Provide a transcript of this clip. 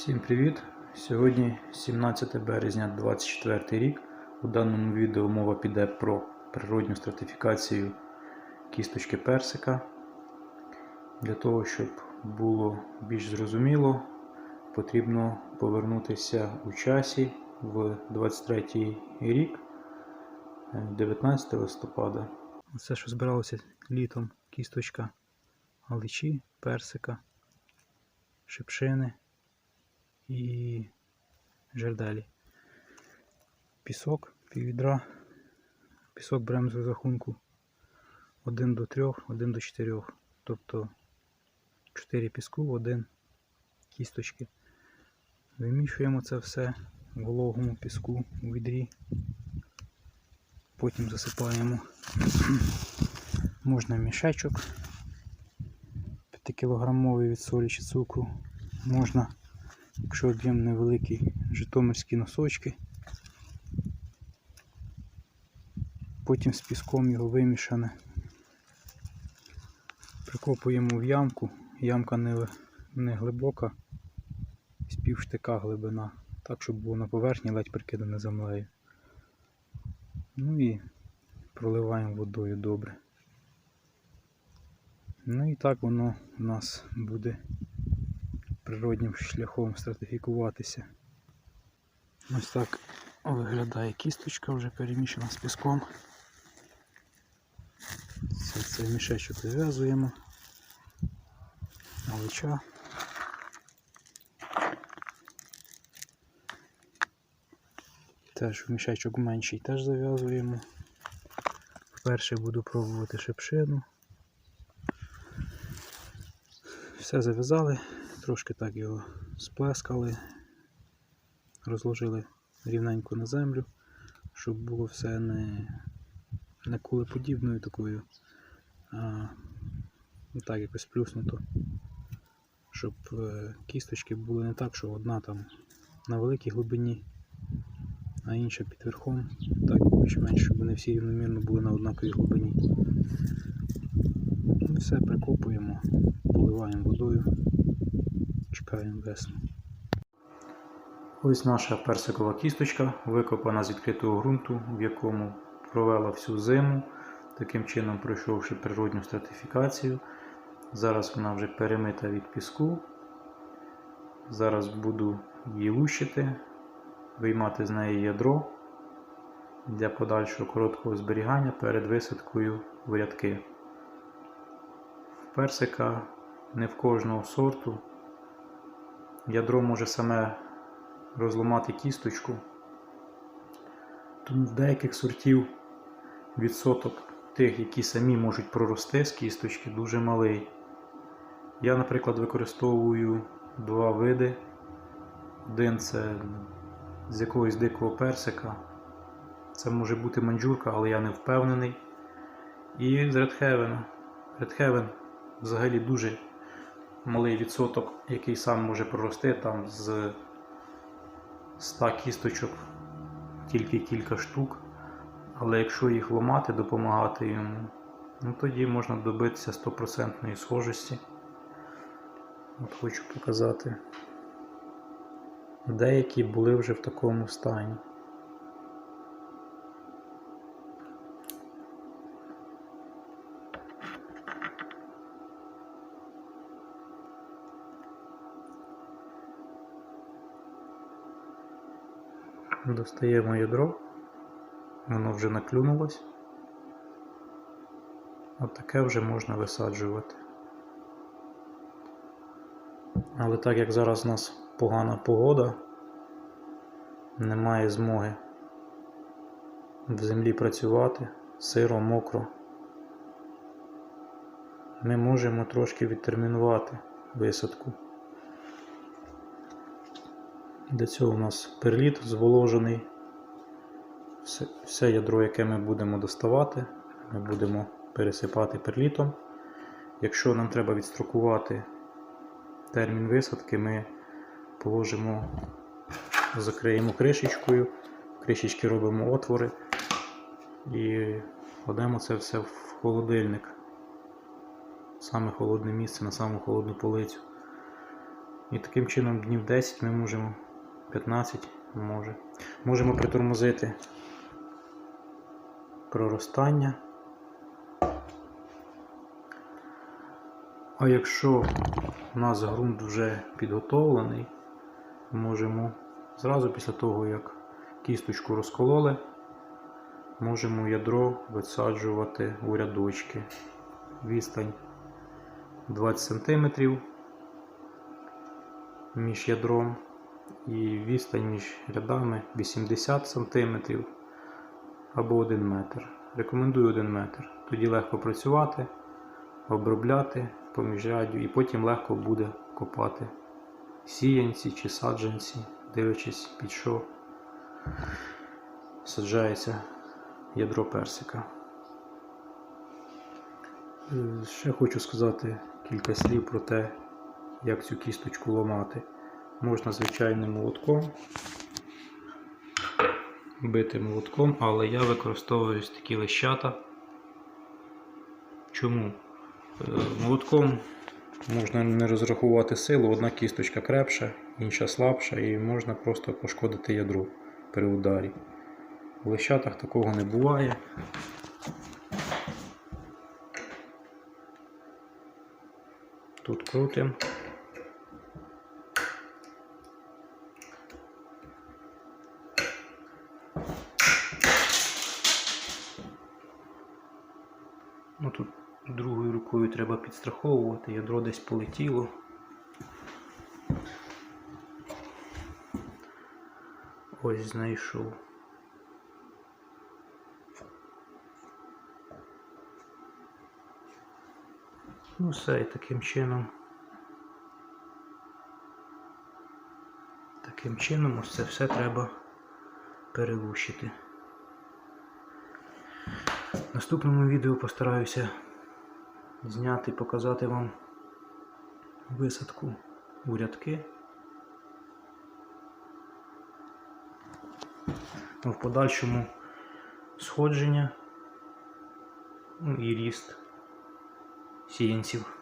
Всім привіт! Сьогодні 17 березня 2024 рік. У даному відео мова піде про природню стратифікацію кісточки персика. Для того, щоб було більш зрозуміло, потрібно повернутися у часі в 23 рік, е, 19 листопада. Все, що збиралося літом, кісточка галичі, персика, шипшини і жерделі. Пісок, піввідра. Пісок беремо з розрахунку 1 до 3, 1 до 4. Тобто 4 піску, 1 кісточки. Вимішуємо це все в вологому піску у відрі. Потім засипаємо можна мішечок 5 кілограмовий від солі чи цукру. Можна Якщо об'єм невеликий, житомирські носочки. Потім з піском його вимішане. Прикопуємо в ямку. Ямка не, не глибока, з півштика глибина. Так, щоб було на поверхні ледь прикидане землею. Ну і проливаємо водою добре. Ну і так воно у нас буде природнім шляхом стратифікуватися. Ось так виглядає кісточка, вже перемішана з піском. Це, цей мішечок зав'язуємо. Галича. Теж в мішечок менший теж зав'язуємо. Вперше буду пробувати шипшину. Все зав'язали трошки так його сплескали, розложили рівненько на землю, щоб було все не не кулеподібною такою, а ну, так якось плюснуто, щоб е, кісточки були не так, що одна там на великій глибині, а інша під верхом, так більш-менш, щоб вони всі рівномірно були на однаковій глибині. Все прикопуємо, поливаємо водою чекаємо. Ось наша персикова кісточка, викопана з відкритого ґрунту, в якому провела всю зиму, таким чином пройшовши природню стратифікацію. Зараз вона вже перемита від піску. Зараз буду її лущити, виймати з неї ядро для подальшого короткого зберігання перед висадкою в рядки. Персика не в кожного сорту ядро може саме розламати кісточку. Тому в деяких сортів відсоток тих, які самі можуть прорости з кісточки, дуже малий. Я, наприклад, використовую два види. Один це з якогось дикого персика. Це може бути манджурка, але я не впевнений. І з Редхевена. Редхевен взагалі дуже малий відсоток, який сам може прорости там з 100 кісточок тільки кілька штук. Але якщо їх ламати, допомагати йому, ну тоді можна добитися 100% схожості. От Хочу показати. Деякі були вже в такому стані. Достаємо ядро, воно вже наклюнулось. От вже можна висаджувати. Але так як зараз у нас погана погода, немає змоги в землі працювати, сиро, мокро, ми можемо трошки відтермінувати висадку. Для цього у нас перліт зволожений. Все, все ядро, яке ми будемо доставати, ми будемо пересипати перлітом. Якщо нам треба відстрокувати термін висадки, ми положимо, закриємо кришечкою, кришечки робимо отвори і кладемо це все в холодильник. Саме холодне місце на саму холодну полицю. І таким чином днів 10 ми можемо 15 може. Можемо притормозити проростання. А якщо у нас ґрунт вже підготовлений, можемо зразу після того, як кісточку розкололи, можемо ядро висаджувати у рядочки. Відстань 20 см між ядром і відстань між рядами 80 см або 1 метр. Рекомендую 1 метр. Тоді легко працювати, обробляти по міжряддю і потім легко буде копати сіянці чи саджанці, дивлячись під що саджається ядро персика. Е, Ще хочу сказати кілька слів про те, як цю кісточку ламати. Можна звичайним молотком, бити молотком, але я використовую такі лещата. Чому? Е, Молотком можна не розрахувати силу, одна кісточка крепша, інша слабша, і можна просто пошкодити ядро при ударі. В лещатах такого не буває. Тут крутим. Ну тут другою рукою треба підстраховувати, ядро десь полетіло. Ось знайшов. Ну все, і таким чином. Таким чином ось це все треба перелущити. Наступному відео постараюся зняти показати вам висадку у рядки. В подальшому сходження ну, і ріст сіянців.